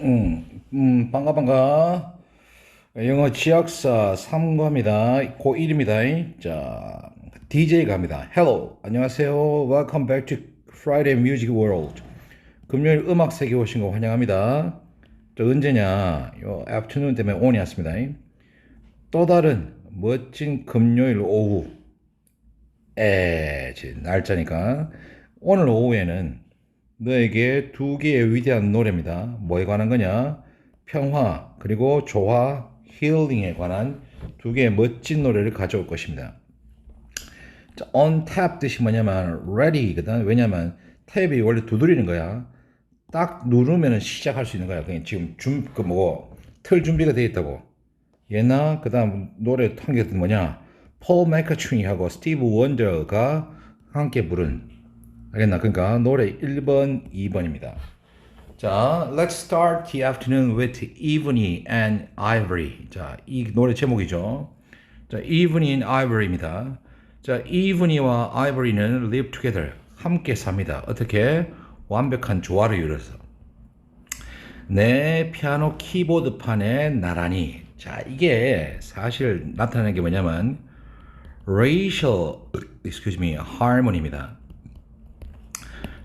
음, 음, 반가, 반가. 영어 지역사 3과입니다. 고1입니다. 자, DJ 갑니다. Hello. 안녕하세요. Welcome back to Friday Music World. 금요일 음악 세계 오신 거 환영합니다. 저 언제냐? 요 afternoon 때문에 on이 왔습니다. 또 다른 멋진 금요일 오후. 에, 제 날짜니까. 오늘 오후에는 너에게 두 개의 위대한 노래입니다. 뭐에 관한 거냐? 평화, 그리고 조화, 힐링에 관한 두 개의 멋진 노래를 가져올 것입니다. 자, on tap 뜻이 뭐냐면 ready거든. 왜냐면 탭이 원래 두드리는 거야. 딱 누르면 시작할 수 있는 거야. 그냥 지금 준, 그 뭐, 틀 준비가 되어 있다고. 얘나, 그 다음 노래 탄게 뭐냐. 폴 맥카트니하고 스티브 원더가 함께 부른 알겠나? 그러니까 노래 1번, 2번입니다. 자, let's start the afternoon with Ebony and Ivory. 자, 이 노래 제목이죠. 자, Ebony and Ivory입니다. 자, Ebony와 Ivory는 live together. 함께 삽니다. 어떻게? 완벽한 조화를 이루어서. 내 피아노 키보드 판에 나란히. 자, 이게 사실 나타나는 게 뭐냐면 racial, excuse me, harmony입니다.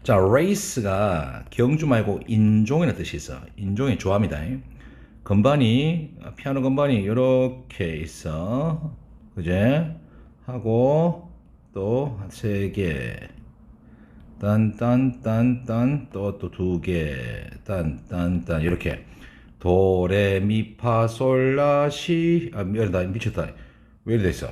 자, race가 경주 말고 인종이라는 뜻이 있어. 인종의 조합이다. 건반이 피아노 건반이 이렇게 있어. 그제? 하고 또 세 개. 딴딴딴딴 또 또 두 개. 딴딴딴 이렇게 도레미파솔라시 아 미쳤다 왜 이래 됐어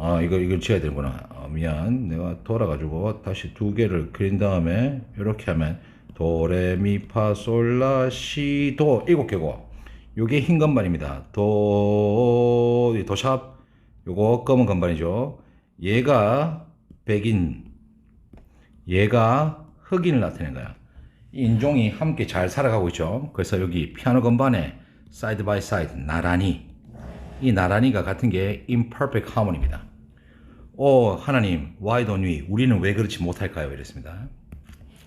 아 이거 이걸 지어야 되는구나. 아, 미안. 내가 돌아가지고 다시 두 개를 그린 다음에 이렇게 하면 도레미파솔라시도 일곱 개고 요게 흰 건반입니다. 도 도샵. 요거 검은 건반이죠. 얘가 백인 얘가 흑인을 나타낸 거야. 인종이 함께 잘 살아가고 있죠. 그래서 여기 피아노 건반에 사이드 바이 사이드 나란히 이 나란히가 같은 게 imperfect harmony입니다. 오 하나님 why don't we 우리는 왜 그렇지 못할까요? 이랬습니다.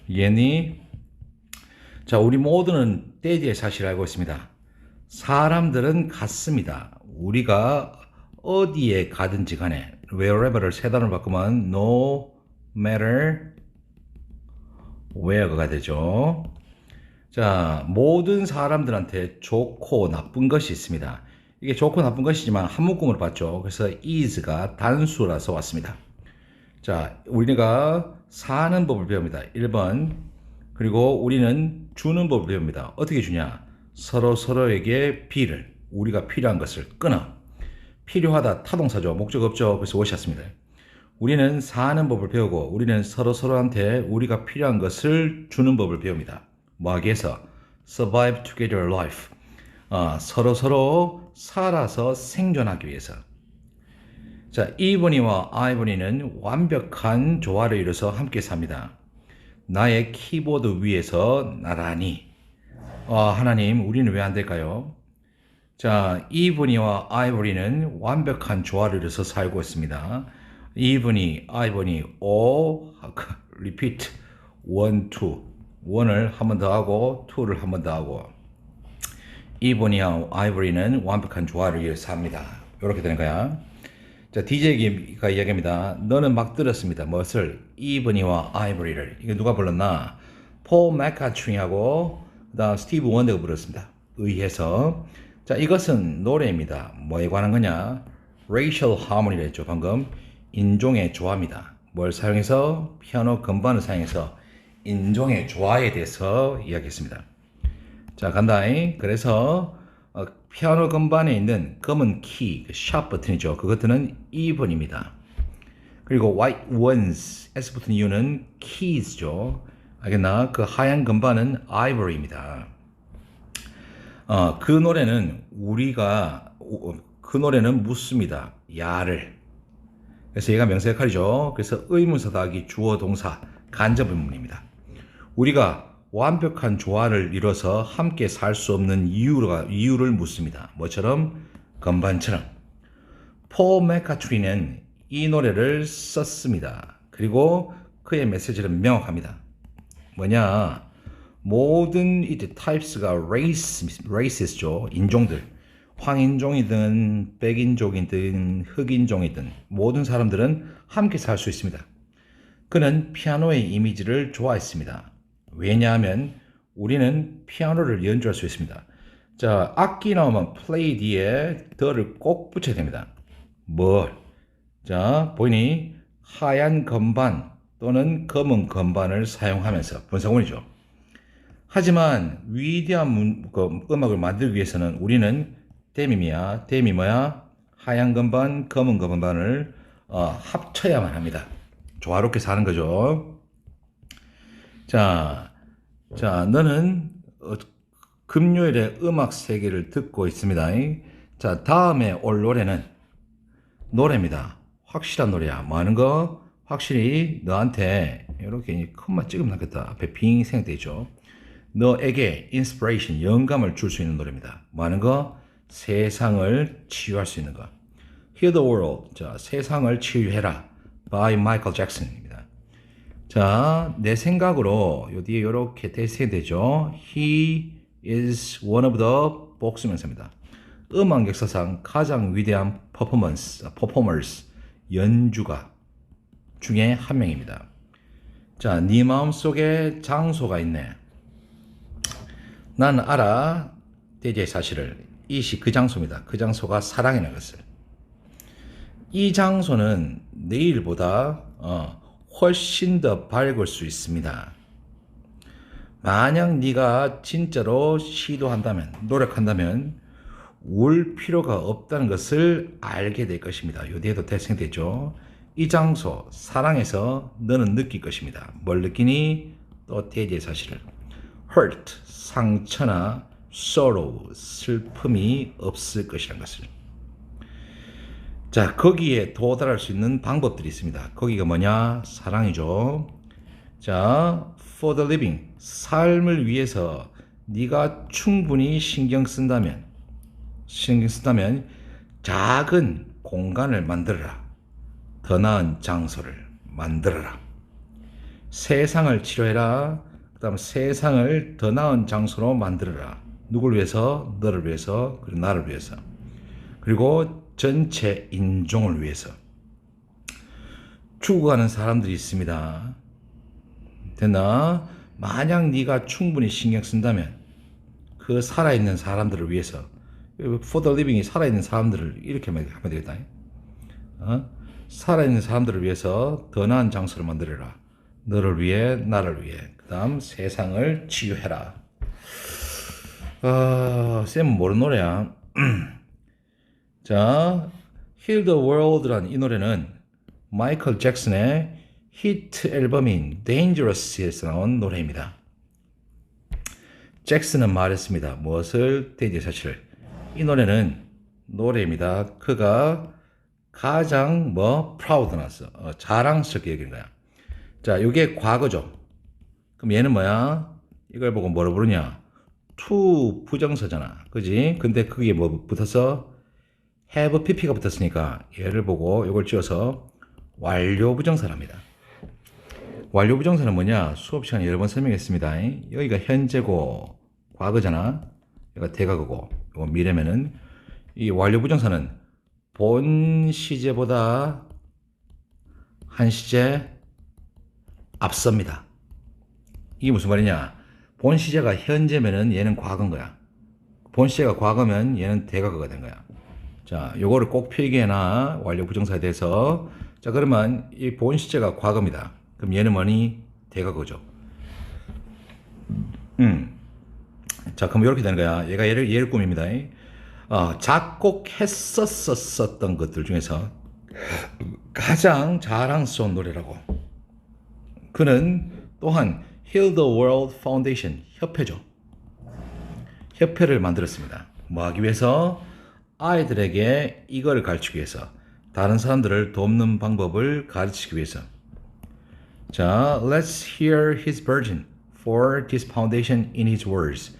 예니 자 우리 모두는 때지의 사실을 알고 있습니다. 사람들은 같습니다. 우리가 어디에 가든지 간에 wherever를 세 단어로 바꾸면 no matter where가 되죠. 자, 모든 사람들한테 좋고 나쁜 것이 있습니다. 이게 좋고 나쁜 것이지만 한 묶음으로 봤죠. 그래서 is가 단수라서 왔습니다. 자, 우리가 사는 법을 배웁니다. 1번. 그리고 우리는 주는 법을 배웁니다. 어떻게 주냐? 서로 서로에게 비를, 우리가 필요한 것을 끊어. 필요하다 타동사죠. 목적 없죠. 그래서 오셨습니다. 우리는 사는 법을 배우고 우리는 서로 서로한테 우리가 필요한 것을 주는 법을 배웁니다. 뭐하기 위해서? survive together life. 어, 서로 서로 살아서 생존하기 위해서. 자, 이분이와 아이분이는 완벽한 조화를 이뤄서 함께 삽니다. 나의 키보드 위에서 나란히. 어, 하나님, 우리는 왜 안 될까요? 자, 이분이와 아이보리는 완벽한 조화를 이뤄서 살고 있습니다. 이분이, 아이보니, 오, repeat, one, two. 원을 한 번 더 하고, 투를 한 번 더 하고. 이분이와 아이보리는 완벽한 조화를 위해서 합니다. 이렇게 되는 거야. 자, DJ가 이야기합니다. 너는 막 들었습니다. 무엇을? 이브니와 아이보리를. 이게 누가 불렀나? 폴 맥카트니하고 그 다음 스티브 원더가 불렀습니다. 의해서. 자, 이것은 노래입니다. 뭐에 관한 거냐? racial harmony를 했죠, 방금. 인종의 조화입니다. 뭘 사용해서? 피아노 건반을 사용해서 인종의 조화에 대해서 이야기했습니다. 자, 간다잉. 그래서 어, 피아노 건반에 있는 검은 키, 샵 버튼이죠. 그것들은 2번입니다. 그리고 white ones, S 붙은 이유는 keys죠. 알겠나? 그 하얀 건반은 ivory입니다. 어, 그 노래는 우리가 어, 그 노래는 묻습니다. 야를. 그래서 얘가 명사 역할이죠. 그래서 의문사 더하기 주어 동사 간접 의문입니다. 우리가 완벽한 조화를 이뤄서 함께 살 수 없는 이유가, 이유를 묻습니다. 뭐처럼? 건반처럼. 포 맥카트리는 이 노래를 썼습니다. 그리고 그의 메시지는 명확합니다. 뭐냐? 모든 이제 race, races죠. 인종들. 황인종이든 백인종이든 흑인종이든 모든 사람들은 함께 살 수 있습니다. 그는 피아노의 이미지를 좋아했습니다. 왜냐하면 우리는 피아노를 연주할 수 있습니다. 자, 악기 나오면 play 뒤에 더를 꼭 붙여야 됩니다. 뭘? 자, 보이니? 하얀 건반 또는 검은 건반을 사용하면서 분사구문이죠. 하지만 위대한 문, 그 음악을 만들기 위해서는 우리는 데미미야, 데미 뭐야? 하얀 건반, 검은 건반을 어, 합쳐야만 합니다. 조화롭게 사는 거죠. 자, 자, 너는 어, 금요일에 음악 세계를 듣고 있습니다. 자, 다음에 올 노래는 노래입니다. 확실한 노래야. 뭐 하는 거? 확실히 너한테 이렇게 큰맛 찍으면 나겠다. 앞에 빙 생각되죠. 너에게 인스피레이션, 영감을 줄 수 있는 노래입니다. 뭐 하는 거? 세상을 치유할 수 있는 거. Heal the world. 자, 세상을 치유해라. by 마이클 잭슨입니다. 자, 내 생각으로 요 뒤에 이렇게 대세 되죠. He is one of the 복수명사입니다. 음악 역사상 가장 위대한 퍼포먼스, 퍼포머스, 연주가 중에 한 명입니다. 자, 네 마음속에 장소가 있네. 난 알아. 대제의 사실을. 이 시 그 장소입니다. 그 장소가 사랑이라는 것을. 이 장소는 내일보다 어, 훨씬 더 밝을 수 있습니다. 만약 네가 진짜로 시도한다면, 노력한다면 울 필요가 없다는 것을 알게 될 것입니다. 요 뒤에도 대생되죠. 이 장소, 사랑에서 너는 느낄 것입니다. 뭘 느끼니? 또 대지의 사실을. hurt, 상처나 sorrow, 슬픔이 없을 것이라는 것을. 자, 거기에 도달할 수 있는 방법들이 있습니다. 거기가 뭐냐? 사랑이죠. 자, for the living, 삶을 위해서 네가 충분히 신경 쓴다면, 신경 쓴다면 작은 공간을 만들어라. 더 나은 장소를 만들어라. 세상을 치료해라. 그 다음 세상을 더 나은 장소로 만들어라. 누굴 위해서? 너를 위해서, 그리고 나를 위해서. 그리고 전체 인종을 위해서. 죽어가는 사람들이 있습니다. 됐나? 만약 네가 충분히 신경 쓴다면 그 살아있는 사람들을 위해서 for the living이 살아있는 사람들을 이렇게 하면 되겠다. 어? 살아있는 사람들을 위해서 더 나은 장소를 만들어라. 너를 위해, 나를 위해. 그 다음 세상을 치유해라. 아, 쌤은 모르는 노래야. 자, Heal the World란 이 노래는 마이클 잭슨의 히트 앨범인 Dangerous에서 나온 노래입니다. 잭슨은 말했습니다. 무엇을? 대지 사실. 이 노래는 노래입니다. 그가 가장 뭐 프라우드 났어. 어, 자랑스럽게 얘기한 거야. 자, 이게 과거죠. 그럼 얘는 뭐야? 이걸 보고 뭐로 부르냐? to 부정서잖아. 그지? 근데 그게 뭐 붙어서 have pp가 붙었으니까 얘를 보고 이걸 지어서 완료 부정사랍니다. 완료 부정사는 뭐냐? 수업 시간에 여러 번 설명했습니다. 여기가 현재고 과거잖아. 여기가 대과거고 이거 미래면은 이 완료 부정사는 본 시제보다 한 시제 앞섭니다. 이게 무슨 말이냐? 본 시제가 현재면은 얘는 과거인 거야. 본 시제가 과거면 얘는 대과거가 된 거야. 자, 요거를 꼭 필기해놔. 완료 부정사에 대해서. 자, 그러면 이 본 시제가 과거입니다. 그럼 얘는 뭐니? 대과거죠. 음. 자, 그럼 이렇게 되는 거야. 얘가 얘를, 얘를 꿈입니다. 어, 작곡했었었던 것들 중에서 가장 자랑스러운 노래라고. 그는 또한 Heal the World Foundation 협회죠. 협회를 만들었습니다. 뭐 하기 위해서? 아이들에게 이거를 가르치기 위해서. 다른 사람들을 돕는 방법을 가르치기 위해서. 자, let's hear his version for this foundation in his words.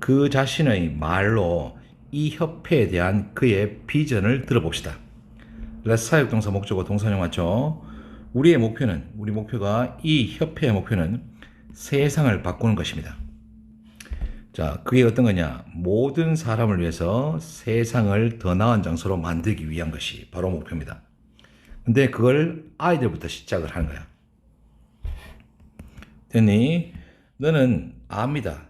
그 자신의 말로 이 협회에 대한 그의 비전을 들어봅시다. let's 사역동사 목적어 동사용 맞죠? 우리의 목표는, 우리 목표가 이 협회의 목표는 세상을 바꾸는 것입니다. 자, 그게 어떤 거냐? 모든 사람을 위해서 세상을 더 나은 장소로 만들기 위한 것이 바로 목표입니다. 근데 그걸 아이들부터 시작을 하는 거야. 됐니? 너는 압니다.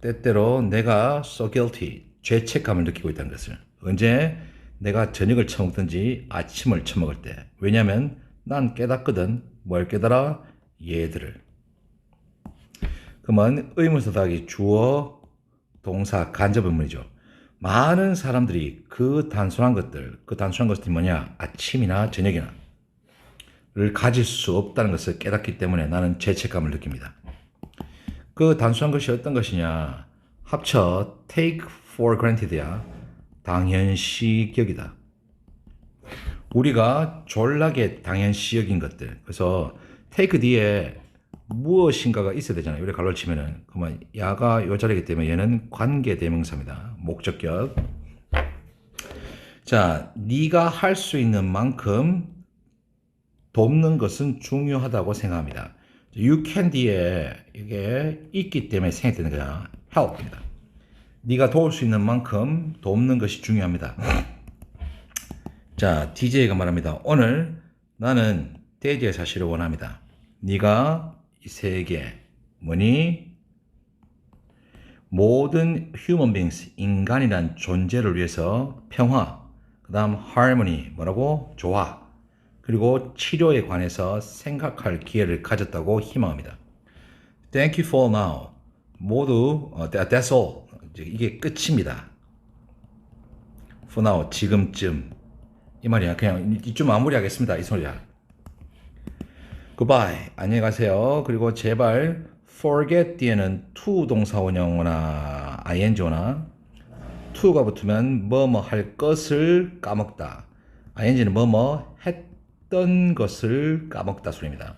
때때로 내가 so guilty, 죄책감을 느끼고 있다는 것을. 언제 내가 저녁을 처먹든지 아침을 처먹을 때. 왜냐면 난 깨닫거든. 뭘 깨달아? 얘들을. 그러면 의문사 더하기 주어, 동사, 간접의문이죠. 많은 사람들이 그 단순한 것들, 그 단순한 것들이 뭐냐? 아침이나 저녁이나 를 가질 수 없다는 것을 깨닫기 때문에 나는 죄책감을 느낍니다. 그 단순한 것이 어떤 것이냐? 합쳐 take for granted야. 당연시 격이다. 우리가 졸라게 당연시 여긴 것들. 그래서 take 뒤에 무엇인가가 있어야 되잖아요. 우리 갈로 치면은 그러면 야가 요 자리이기 때문에 얘는 관계 대명사입니다. 목적격. 자, 네가 할 수 있는 만큼 돕는 것은 중요하다고 생각합니다. You can 뒤에 이게 있기 때문에 생각되는 거야. help입니다. 네가 도울 수 있는 만큼 돕는 것이 중요합니다. 자, DJ가 말합니다. 오늘 나는 대지의 사실을 원합니다. 네가 이 세계 뭐니? 모든 human beings 인간이란 존재를 위해서 평화, 그 다음 harmony 뭐라고? 조화. 그리고 치료에 관해서 생각할 기회를 가졌다고 희망합니다. Thank you for now. 모두 어, that- that's all. 이게 끝입니다. For now 지금쯤 이 말이야. 그냥 이쯤 마무리하겠습니다. 이 소리야. Goodbye. 안녕히 가세요. 그리고 제발 forget 뒤에는 to 동사 원형어나 ing어나 to가 붙으면 뭐뭐 할 것을 까먹다. ing는 뭐뭐 했던 것을 까먹다 소리입니다.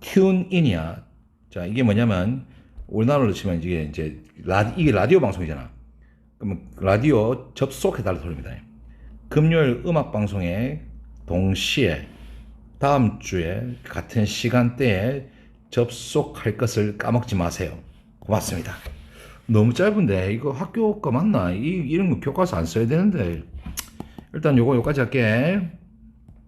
tune in이야. 자, 이게 뭐냐면 우리나라로 치면 이게 이제 라, 이게 라디오 방송이잖아. 그러면 라디오 접속해 달라 소리입니다. 금요일 음악 방송에 동시에 다음 주에 같은 시간대에 접속할 것을 까먹지 마세요. 고맙습니다. 너무 짧은데 이거 학교 거 맞나? 이, 이런 거 교과서 안 써야 되는데 일단 요거 요까지 할게.